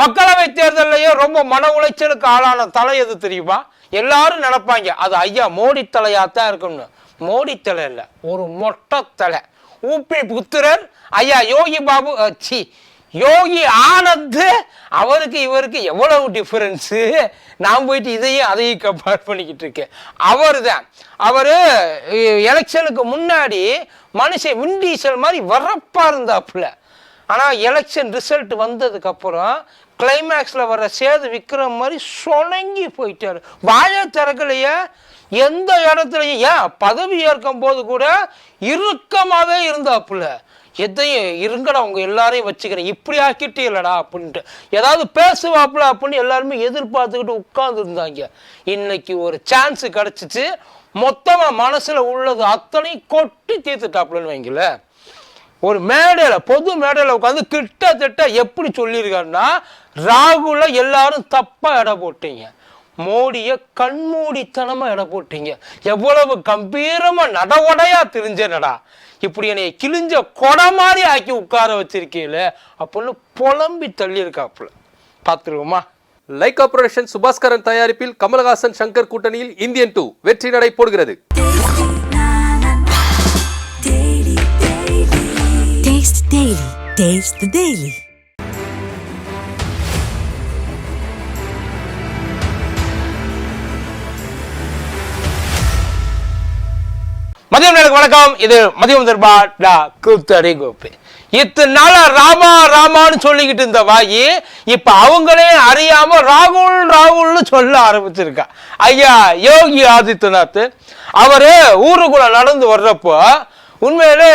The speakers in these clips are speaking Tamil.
மக்களவை தேர்தலையே ரொம்ப மன உளைச்சலுக்கு ஆளான தலை எது தெரியுமா? எல்லாரும் நினைப்பாங்க அது ஐயா மோடி தலையாத்தான் இருக்கும்னு மோடி தலை இல்லை ஒரு மொட்டை தலை. ஊப்பி புத்திரர் ஐயா யோகி பாபு சி யோகி ஆனந்த் அவருக்கு இவருக்கு எவ்வளவு டிஃபரன்ஸு நான் போயிட்டு இதையும் அதையும் கம்பேர் பண்ணிக்கிட்டு இருக்கேன். அவர் தான் அவர் எலெக்ஷனுக்கு முன்னாடி மனுஷன் விண்டீசல் மாதிரி வரப்பா இருந்தாப்புல. ஆனால் எலெக்ஷன் ரிசல்ட் வந்ததுக்கப்புறம் கிளைமேக்ஸில் வர சேது விக்ரம் மாதிரி சொணங்கி போயிட்டாரு. வாயை திறக்கலையே எந்த இடத்துலையும் ஏன் பதவி ஏற்கும் போது கூட இறுக்கமாகவே இருந்தாப்புல. எதையும் இருங்கடா அவங்க எல்லாரையும் வச்சுக்கிறேன். இப்படி ஆக்கிட்டே இல்லடா அப்படின்ட்டு. ஏதாவது பேசுவாப்புல அப்படின்னு எல்லாருமே எதிர்பார்த்துக்கிட்டு உட்கார்ந்து இருந்தாங்க இன்னைக்கு ஒரு சான்ஸ் கிடச்சிச்சு. மொத்தமாக மனசில் உள்ளது அத்தனையும் கொட்டி தீர்த்துட்டாப்புலன்னு வைங்களேன். ஒரு மேடையில் பொது மேடையில் உட்காந்து கிட்டத்தட்ட எப்படி சொல்லியிருக்காருன்னா ராகுல எல்லாரும் தப்பாக எடை போட்டீங்க. மோடியை கண்மூடித்தனமாக எடை போட்டீங்க. எவ்வளவு கம்பீரமாக நடவடையா தெரிஞ்சனடா. இப்படி என்னை கிழிஞ்ச கொடை மாதிரி ஆக்கி உட்கார வச்சிருக்கீங்கள அப்படின்னு புலம்பி தள்ளியிருக்காப்புல. பார்த்துருவோமா? லைக் புரொடக்ஷன் சுபாஸ்கரன் தயாரிப்பில் கமலஹாசன் சங்கர் கூட்டணியில் இந்தியன் டூ வெற்றி நடை போடுகிறது. Daily. Taste the Daily. மதியம் நேருக்கு வணக்கம் இது மதியம் தர்பா டா கூத்தடி கோப்பு இத்தனை நாளா ராமா ராமான்னு சொல்லிக்கிட்டு இருந்த வாயி இப்ப அவங்களே அறியாம ராகுல் ராகுல்னு சொல்ல ஆரம்பிச்சிருக்கா ஐயா யோகி ஆதித்யநாத் அவரு ஊருக்குள்ள நடந்து வர்றப்போ உண்மையிலே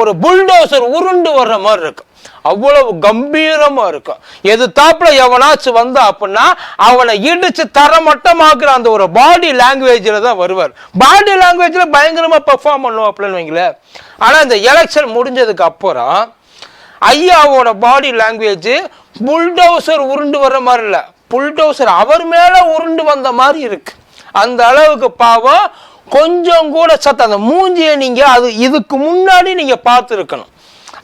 ஒரு புல்டோசர் உருண்டு வர்ற மாதிரி இருக்கும் அவ்வளவு கம்பீரமா இருக்கும் எது தாப்புல எவனாச்சும் வந்தா அப்படின்னா அவனை இடிச்சு தரமட்டமாக்குற அந்த ஒரு பாடி லாங்குவேஜில் தான் வருவார். பாடி லாங்குவேஜில் பயங்கரமா பெர்ஃபார்ம் பண்ணுவோம் அப்படின்னு வைங்களேன். ஆனால் இந்த எலெக்ஷன் முடிஞ்சதுக்கு அப்புறம் ஐயாவோட பாடி லாங்குவேஜ் புல்டோசர் உருண்டு வர்ற மாதிரி இல்லை. புல்டோசர் அவர் மேலே உருண்டு வந்த மாதிரி இருக்கு. அந்த அளவுக்கு பாவம் கொஞ்சம் கூட சத்த அந்த மூஞ்சியை நீங்க அது இதுக்கு முன்னாடி நீங்க பார்த்துருக்கணும்.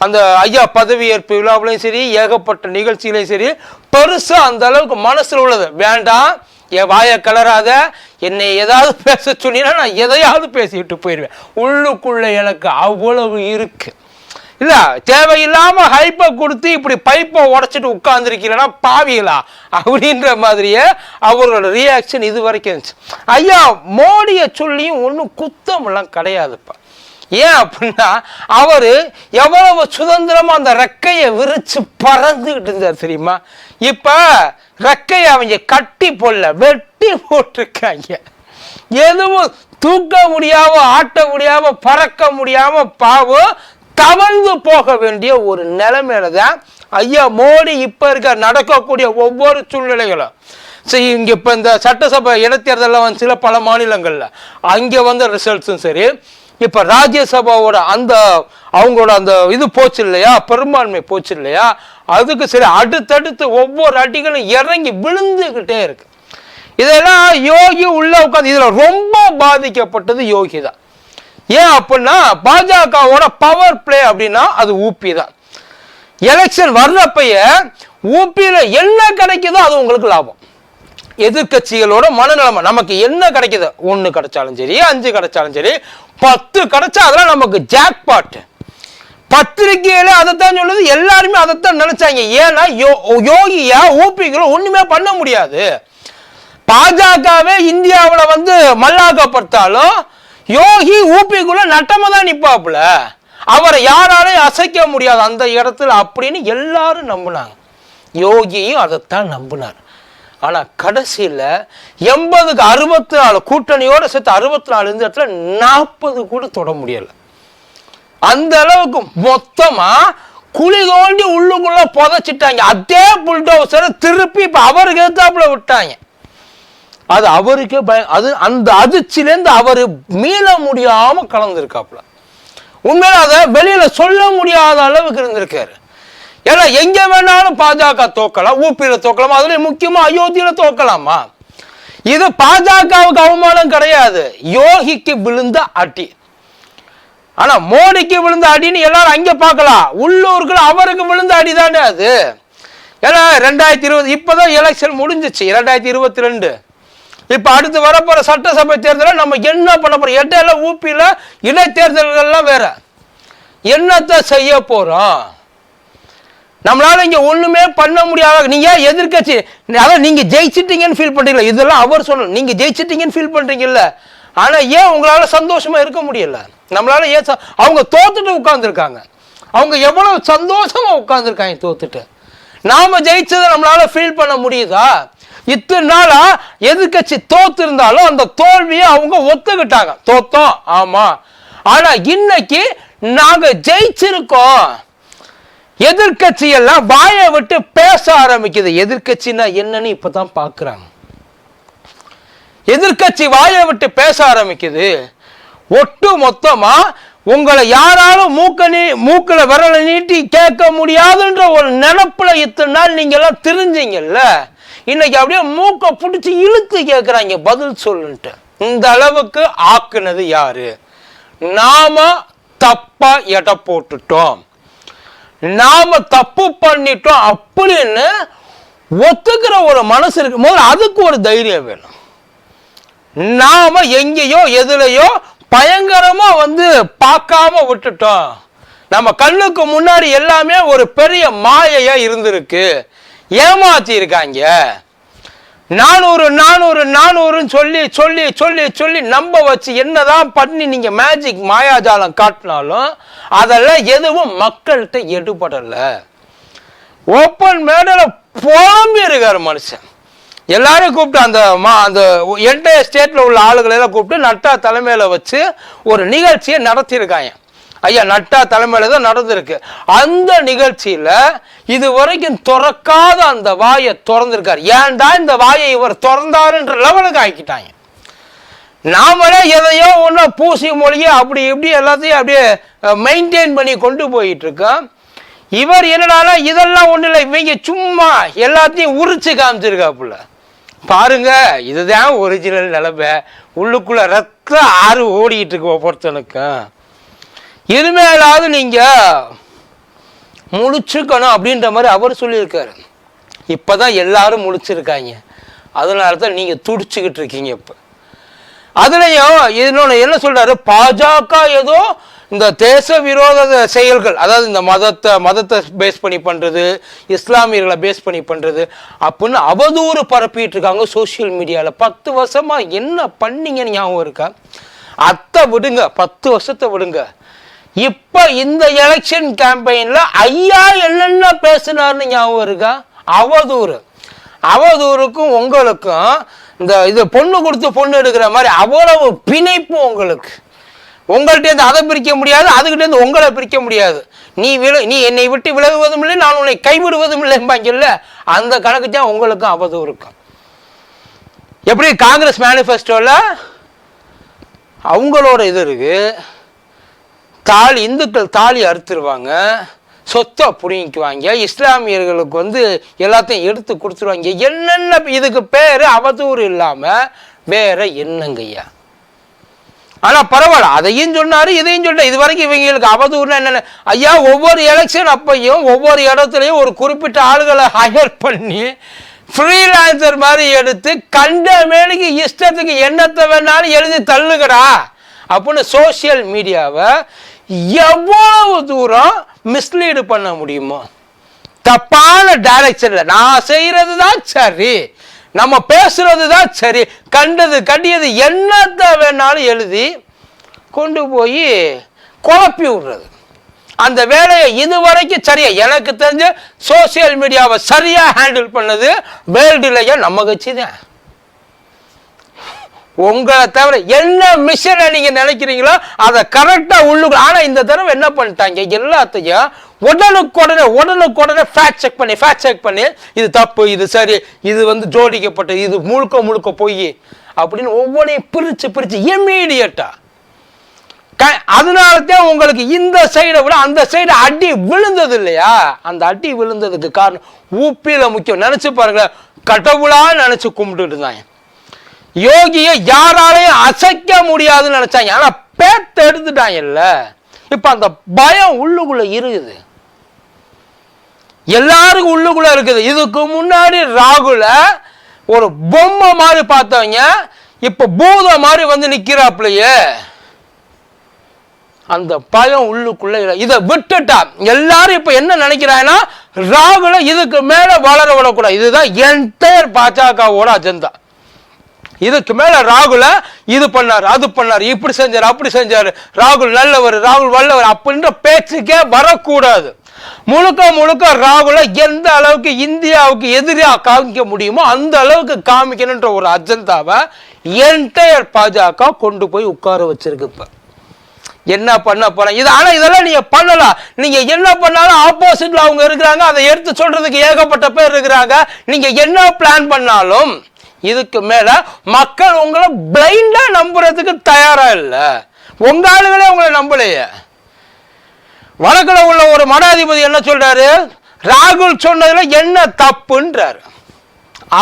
அந்த ஐயா பதவியேற்பு விழாவிலையும் சரி ஏகப்பட்ட நிகழ்ச்சிகளையும் சரி பெருசா அந்த அளவுக்கு மனசுல உள்ளது. வேண்டாம் என் வாயை கலராத என்னை ஏதாவது பேச சொன்னீங்கன்னா நான் எதையாவது பேசிட்டு போயிடுவேன் உள்ளுக்குள்ள எனக்கு அவ்வளவு இருக்கு. இல்ல தேவையில்லாம ஹைப்பை கொடுத்து இப்படி பைப்பை உடச்சிட்டு உட்கார்ந்துருக்கீங்கன்னா பாவிகளா அப்படின்ற மாதிரியே அவரோட ரியாக்ஷன் இது வரைக்கும் இருந்துச்சு. ஐயா மோடியை சொல்லியும் ஒன்றும் குத்தம்லாம் கிடையாதுப்பா. ஏன் அப்படின்னா அவரு எவ்வளவு சுதந்திரமா அந்த ரெக்கையை விரிச்சு பறந்துகிட்டு இருந்தார் தெரியுமா? இப்ப ரெக்கையை அவங்க கட்டி போடல வெட்டி போட்டிருக்காங்க. எதுவும் தூக்க முடியாம ஆட்ட முடியாம பறக்க முடியாம பாவம் தவழ்ந்து போக வேண்டிய ஒரு நிலைமையில தான் ஐயா மோடி இப்ப இருக்க நடக்கக்கூடிய ஒவ்வொரு சூழ்நிலைகளும். சரி இங்க இப்ப இந்த சட்டசபை இடைத்தேர்தலில் வந்து சில பல மாநிலங்கள்ல அங்க வந்த ரிசல்ட்ஸும் சரி. இப்ப ராஜ்யசபாவோட அந்த அவங்களோட அந்த இது போச்சு இல்லையா? பெரும்பான்மை போச்சு இல்லையா? அதுக்கு சரி அடுத்தடுத்து ஒவ்வொரு அடிகளும் இறங்கி விழுந்துகிட்டே இருக்கு. இதெல்லாம் யோகி உள்ள உட்காந்து இதுல ரொம்ப பாதிக்கப்பட்டது யோகி தான் ஏன் அப்படின்னா பாஜகவோட பவர் பிளே அப்படின்னா அது ஊபி தான். எலெக்ஷன் வர்றப்பைய ஊபியில என்ன கிடைக்குதோ அது உங்களுக்கு லாபம். எதிர்க்கட்சிகளோட மனநிலைமை நமக்கு என்ன கிடைக்குது? ஒன்று கிடைச்சாலும் சரி அஞ்சு கிடைச்சாலும் சரி பத்து கிடைச்சா அதெல்லாம் நமக்கு ஜாக்பாட் பத்திரிகையில அதைத்தான் சொல்லுது எல்லாருமே அதைத்தான் நினைச்சாங்க. ஏன்னா யோ- யோகியா ஊபிகளும் ஒண்ணுமே பண்ண முடியாது. பாஜகவே இந்தியாவில் வந்து மல்லாக்கப்படுத்தாலும் யோகி ஊபிக்குள்ள நட்டமா தான் நிற்பாப்புல அவரை யாராலையும் அசைக்க முடியாது அந்த இடத்துல அப்படின்னு எல்லாரும் நம்பினாங்க. யோகியும் அதைத்தான் நம்பினார். ஆனால் கடைசியில் எண்பதுக்கு அறுபத்தி நாலு கூட்டணியோடு சேர்த்து அறுபத்தி நாலு இந்த இடத்துல நாற்பது கூட தொட முடியல. அந்த அளவுக்கு மொத்தமாக குழி தோண்டி உள்ளுக்குள்ளே புதைச்சிட்டாங்க. அதே புல்டோசரை திருப்பி இப்போ அவருக்கு எதிர்த்தாப்புல விட்டாங்க. அது அவருக்கே பய அது அந்த அதிர்ச்சியிலேருந்து அவர் மீள முடியாம கலந்துருக்காப்புல. உண்மையில அதை வெளியில சொல்ல முடியாத அளவுக்கு இருந்திருக்காரு. ஏன்னா எங்க வேணாலும் பாஜக தோக்கலாம் ஊப்பியில தோக்கலாமா அதுலேயும் முக்கியமா அயோத்தியில தோக்கலாமா? இது பாஜகவுக்கு அவமானம் கிடையாது. யோகிக்கு விழுந்த அடி. ஆனா மோடிக்கு விழுந்த அடின்னு எல்லாரும் அங்க பார்க்கலாம். உள்ளூர்கள் அவருக்கு விழுந்த அடி தானே அது? ஏன்னா ரெண்டாயிரத்தி இருபது இப்போதான் எலெக்ஷன் முடிஞ்சிச்சு ரெண்டாயிரத்தி இருபத்தி ரெண்டு. இப்போ அடுத்து வரப்போகிற சட்டசபை தேர்தலில் நம்ம என்ன பண்ண போகிறோம் இடையில ஊப்பியில் இடைத்தேர்தல்கள்லாம் வேற. என்னத்தை செய்ய போகிறோம் நம்மளால இங்க ஒண்ணுமே பண்ண முடியாத நீங்க எதிர்க்கட்சி? அதான் நீங்க ஜெயிச்சிட்டீங்கன்னு ஃபீல் பண்றீங்களா இதெல்லாம் அவர் சொல்லணும் நீங்க ஜெயிச்சிட்டீங்கன்னு ஃபீல் பண்றீங்கல்ல? ஆனா ஏன் உங்களால சந்தோஷமா இருக்க முடியல? நம்மளால ஏன் ச- அவங்க தோத்துட்டு உட்கார்ந்துருக்காங்க. அவங்க எவ்வளவு சந்தோஷமா உட்கார்ந்துருக்காங்க தோத்துட்டு. நாம ஜெயிச்சதை நம்மளால ஃபீல் பண்ண முடியுதா? இத்தனை நாளா எதிர்க்கட்சி தோத்து இருந்தாலும் அந்த தோல்வியை அவங்க ஒத்துக்கிட்டாங்க. தோத்தோம். ஆமா. ஆனா இன்னைக்கு நாங்க ஜெயிச்சிருக்கோம். எதிர்கட்சி எல்லாம் வாயை விட்டு பேச ஆரம்பிக்குது. எதிர்கட்சினா என்னன்னு இப்பதான் பாக்குறாங்க. எதிர்க்கட்சி வாயை விட்டு பேச ஆரம்பிக்குது. ஒட்டு மொத்தமா உங்களை யாராலும் மூக்க நீ மூக்கில் விரலை நீட்டி கேட்க முடியாதுன்ற ஒரு நினப்புல இத்தனை நாள் நீங்க எல்லாம் தெரிஞ்சீங்கல்ல? இன்னைக்கு அப்படியே மூக்க பிடிச்சி இழுத்து கேட்குறாங்க பதில் சொல்லுன்ட்டு. இந்த அளவுக்கு ஆக்குனது யாரு? நாம தப்பா எடை போட்டுட்டோம். நாம தப்பு பண்ணிட்டோம் அப்படின்னு ஒத்துக்கிற ஒரு மனசு இருக்கு. முதல்ல அதுக்கு ஒரு தைரியம் வேணும். நாம எங்கேயோ எதுலையோ பயங்கரமா வந்து பார்க்காம விட்டுட்டோம். நம்ம கண்ணுக்கு முன்னாடி எல்லாமே ஒரு பெரிய மாயையா இருந்திருக்கு. ஏமாத்தி இருக்காங்க நானூறு நானூறு நானூறுன்னு சொல்லி சொல்லி சொல்லி சொல்லி நம்ப வச்சு என்னதான் பண்ணி நீங்க மேஜிக் மாயாஜாலம் காட்டினாலும் அதெல்லாம் எதுவும் மக்கள்கிட்ட எடுபடல. ஓப்பன் மேடல புலம்பி இருக்காரு மனுஷன். எல்லாரும் கூப்பிட்டு அந்த மா அந்த என்டைய ஸ்டேட்டில் உள்ள ஆளுகளை எல்லாம் கூப்பிட்டு நட்டா தலைமையில் வச்சு ஒரு நிகழ்ச்சியை நடத்தியிருக்காங்க. ஐயா நட்டா தலைமையில் தான் நடந்திருக்கு. அந்த நிகழ்ச்சியில் இது வரைக்கும் திறக்காத அந்த வாயை திறந்திருக்கார். ஏன்டா இந்த வாயை இவர் திறந்தாருன்ற லெவலுக்கு ஆக்கிட்டாங்க. நாமளே எதையோ ஒன்றும் பூசி மொழியை அப்படி இப்படி எல்லாத்தையும் அப்படியே மெயின்டைன் பண்ணி கொண்டு போயிட்டு இருக்கோம் இவர் என்னடானா இதெல்லாம் ஒன்றும் இல்லை. இவங்க சும்மா எல்லாத்தையும் உரிச்சு காமிச்சிருக்காப்புல. பாருங்க இதுதான் ஒரிஜினல் நிலமை. உள்ளுக்குள்ள ரத்த ஆறு ஓடிக்கிட்டு இருக்கு ஒவ்வொருத்தனுக்கும். இனிமேலாவது நீங்க முழிச்சுக்கணும் அப்படின்ற மாதிரி அவர் சொல்லியிருக்காரு. இப்பதான் எல்லாரும் முழிச்சிருக்காங்க. அதனால தான் நீங்க துடிச்சுக்கிட்டு இருக்கீங்க இப்போ. அதுலயும் இன்னொன்று என்ன சொல்றாரு? பாஜக ஏதோ இந்த தேச விரோத செயல்கள் அதாவது இந்த மதத்தை மதத்தை பேஸ் பண்ணி பண்றது இஸ்லாமியர்களை பேஸ் பண்ணி பண்றது அப்படின்னு அவதூறு பரப்பிட்டு இருக்காங்க சோஷியல் மீடியாவில் பத்து வருஷமா என்ன பண்ணீங்கன்னு ஞாபகம் இருக்கா? அத்தை விடுங்க பத்து வருஷத்தை விடுங்க. இப்போ இந்த எலெக்ஷன் கேம்பெயினில் ஐயா என்னென்ன பேசினார்னு ஞாபகம் இருக்கா? அவதூறு. அவதூறுக்கும் உங்களுக்கும் இந்த இது பொண்ணு கொடுத்து பொண்ணு எடுக்கிற மாதிரி அவ்வளவு பிணைப்பு உங்களுக்கு. உங்கள்கிட்டேருந்து அதை பிரிக்க முடியாது அதுக்கிட்டேருந்து உங்களை பிரிக்க முடியாது. நீ வில நீ என்னை விட்டு விலகுவதும் இல்லை நான் உன்னை கைவிடுவதும் இல்லைம்பாங்கல்ல அந்த கணக்கு தான் உங்களுக்கும் அவதூறுக்கும். எப்படி காங்கிரஸ் மேனிஃபெஸ்டோவில் அவங்களோட இது இருக்குது தாலி இந்துக்கள் தாலி அறுத்துருவாங்க. சொத்தை புரிங்கிக்குவாங்க இஸ்லாமியர்களுக்கு வந்து எல்லாத்தையும் எடுத்து கொடுத்துருவாங்க. என்னென்ன இதுக்கு பேர்? அவதூறு இல்லாமல் வேற என்னங்கய்யா ஆனால் பரவாயில்ல. அதையும் சொன்னார் இதையும் சொன்னார் இது வரைக்கும் இவங்களுக்கு அவதூறுனா என்னென்ன? ஐயா ஒவ்வொரு எலெக்ஷன் அப்பையும் ஒவ்வொரு இடத்துலையும் ஒரு குறிப்பிட்ட ஆளுகளை ஹையர் பண்ணி ஃப்ரீலான்சர் மாதிரி எடுத்து கண்ட மேலுக்கு இஷ்டத்துக்கு என்னத்தை வேணாலும் எழுதி தள்ளுங்கடா. அப்படின்னு சோஷியல் மீடியாவை எவ்வளவு தூரம் மிஸ்லீடு பண்ண முடியுமோ? தப்பான டைரக்ஷனில் நான் செய்கிறது தான் சரி. நம்ம பேசுறது தான் சரி. கண்டது கண்டியது என்னத்தை வேணாலும் எழுதி கொண்டு போய் குழப்பி விடுறது. அந்த வேலையை இது வரைக்கும் சரியா? எனக்கு தெரிஞ்ச சோஷியல் மீடியாவை சரியாக ஹேண்டில் பண்ணது வேர்ல்டுலயே நம்ம கட்சி தான். உங்களை தவிர என்ன மிஷனை நீங்க நினைக்கிறீங்களோ அதை கரெக்டா உள்ளுக்கு ஆனா இந்த தடவை என்ன பண்ணிட்டாங்க? எல்லாத்தையும் உடனுக்குடனே உடனுக்குடனே ஃபேட் செக் பண்ணி ஃபேட் செக் பண்ணி இது தப்பு இது சரி இது வந்து ஜோடிக்கப்பட்டது இது முழுக்க முழுக்க போய் அப்படின்னு ஒவ்வொன்றையும் பிரிச்சு பிரிச்சு க அதனால தான் உங்களுக்கு இந்த சைடை விட அந்த சைடு அடி விழுந்தது இல்லையா? அந்த அடி விழுந்ததுக்கு காரணம் ஊப்பியில முக்கியம். நினைச்சு பாருங்களேன் கடவுளா நினைச்சு கும்பிட்டுட்டு இருந்தாங்க. யோகியை யாராலையும் அசைக்க முடியாதுன்னு நினைச்சாங்க. ஆனா பேத்த எடுத்துட்டாங்கல்ல இப்ப அந்த பயம் உள்ளுக்குள்ள இருக்குது. எல்லாருக்கும் உள்ளுக்குள்ள இருக்குது. இதுக்கு முன்னாடி ராகுல ஒரு பொம்மை மாதிரி பார்த்தவங்க இப்ப பூத மாதிரி வந்து நிக்கிறாப்லயே. அந்த பயம் உள்ளுக்குள்ள இதை விட்டுட்டா. எல்லாரும் இப்ப என்ன நினைக்கிறாங்கன்னா ராகுல இதுக்கு மேல வளர விடக்கூடாது. இதுதான் என்டையர் பாஜகவோட அஜெண்டா இதுக்கு மேல ராகுல இது பண்ணார் அது பண்ணார் இப்படி செஞ்சார் அப்படி செஞ்சார். ராகுல் நல்லவர் ராகுல் வல்லவர் அப்படின்ற பேச்சுக்கே வரக்கூடாது. முழுக்க முழுக்க ராகுல எந்த அளவுக்கு இந்தியாவுக்கு எதிராக காமிக்க முடியுமோ அந்த அளவுக்கு காமிக்கணுன்ற ஒரு அஜெண்டாவை என்டையர் பாஜக கொண்டு போய் உட்கார வச்சிருக்கு இப்ப. என்ன பண்ண போறேன்? இது ஆனா இதெல்லாம் நீங்க பண்ணலாம். நீங்க என்ன பண்ணாலும் ஆப்போசிட்ல அவங்க இருக்கிறாங்க அதை எடுத்து சொல்றதுக்கு ஏகப்பட்ட பேர் இருக்கிறாங்க. நீங்க என்ன பிளான் பண்ணாலும் இதுக்கு மேல மக்கள் உங்களை பிளைண்டா நம்புறதுக்கு தயாரா இல்லை. உங்க ஆளுங்களே உங்களை நம்பலையே. வழக்கில் உள்ள ஒரு மடாதிபதி என்ன சொல்றாரு? ராகுல் சொன்னதுல என்ன தப்புன்றாரு.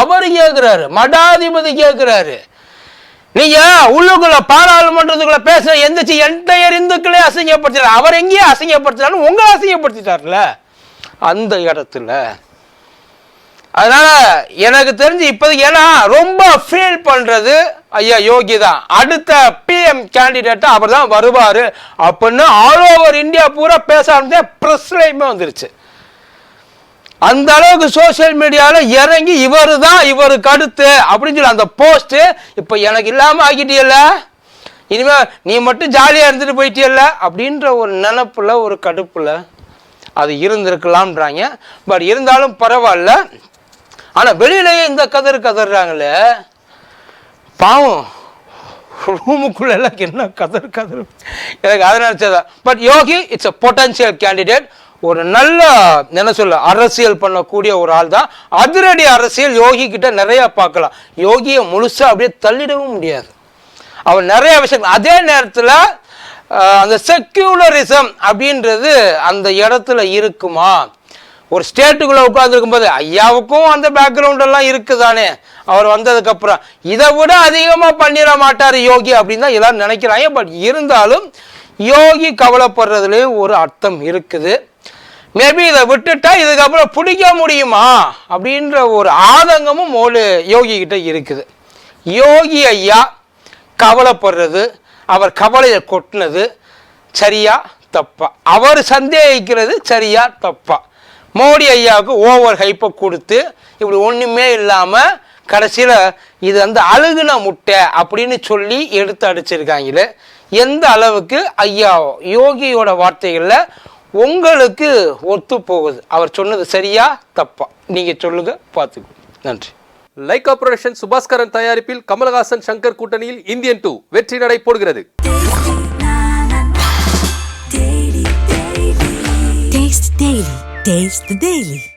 அவர் கேட்கிறாரு மடாதிபதி கேட்கிறாரு நீங்க உள்ளுக்குள்ள பாராளுமன்றத்துக்குள்ள பேச எந்திரிச்சு என்டையர் இந்துக்களே அசிங்கப்படுத்தினார் அவர் எங்கேயே அசிங்கப்படுத்தினாலும் உங்களை அசிங்கப்படுத்திட்டார்ல. அந்த இடத்துல அதனால எனக்கு தெரிஞ்சு இப்போதைக்கு ஏன்னா ரொம்ப ஃபீல் பண்றது ஐயா யோகி தான். அடுத்த பிஎம் கேண்டிடேட்டா அவர் தான் வருவார். அப்படின்னு ஆல் ஓவர் இந்தியா பூரா பேச ஆரம்பிச்சா ப்ரெஸ்லையுமே வந்துருச்சு. அந்த அளவுக்கு சோஷியல் மீடியாவில் இறங்கி இவர் தான் இவருக்கு அடுத்து அப்படின்னு சொல்லி அந்த போஸ்ட்டு இப்போ எனக்கு இல்லாமல் ஆகிட்டியல்ல? இனிமேல் நீ மட்டும் ஜாலியாக இருந்துட்டு போயிட்டியல்ல? அப்படின்ற ஒரு நினப்பில் ஒரு கடுப்பில் அது இருந்திருக்கலாம்ன்றாங்க. பட் இருந்தாலும் பரவாயில்ல. ஆனால் வெளியிலேயே இந்த கதறு கதறாங்களே. பாவம். ரூமுக்குள்ள எல்லாம் என்ன கதறு கதறு. எனக்கு அதை நினச்சதான் but Yogi it's a potential candidate ஒரு நல்ல என்ன சொல்ல அரசியல் பண்ணக்கூடிய ஒரு ஆள் தான். அதிரடி அரசியல் யோகி கிட்ட நிறைய பார்க்கலாம். யோகியை முழுசா அப்படியே தள்ளிடவும் முடியாது. அவன் நிறைய விஷயங்கள். அதே நேரத்தில் அந்த செக்யூலரிசம் அப்படின்றது அந்த இடத்துல இருக்குமா? ஒரு ஸ்டேட்டுக்குள்ளே உட்காந்துருக்கும் போது ஐயாவுக்கும் அந்த பேக்ரவுண்ட் எல்லாம் இருக்குதானே? அவர் வந்ததுக்கப்புறம் இதை விட அதிகமாக பண்ணிட மாட்டார் யோகி அப்படின்னு தான் எல்லாரும் நினைக்கிறாங்க. பட் இருந்தாலும் யோகி கவலைப்படுறதுலேயும் ஒரு அர்த்தம் இருக்குது. மேபி இதை விட்டுட்டா இதுக்கப்புறம் பிடிக்க முடியுமா? அப்படின்ற ஒரு ஆதங்கமும் ஒரு யோகி கிட்ட இருக்குது. யோகி ஐயா கவலைப்படுறது அவர் கவலையை கொட்டினது சரியா தப்பா? அவர் சந்தேகிக்கிறது சரியா தப்பா? மோடி ஐயாவுக்கு ஓவர் ஹைப்பை கொடுத்து இப்படி ஒன்றுமே இல்லாமல் கடைசியில் இது வந்து அழுகுன முட்டை அப்படின்னு சொல்லி எடுத்து அடிச்சிருக்காங்களே. எந்த அளவுக்கு ஐயா யோகியோட வார்த்தைகளில் உங்களுக்கு ஒத்து போகுது? அவர் சொன்னது சரியா தப்பா? நீங்கள் சொல்லுங்க பார்த்துக்கோ நன்றி. லைகா புரொடக்ஷன் சுபாஸ்கரன் தயாரிப்பில் கமலஹாசன் சங்கர் கூட்டணியில் இந்தியன் டூ வெற்றி நடை போடுகிறது. Taste Daily. Taste the Daily.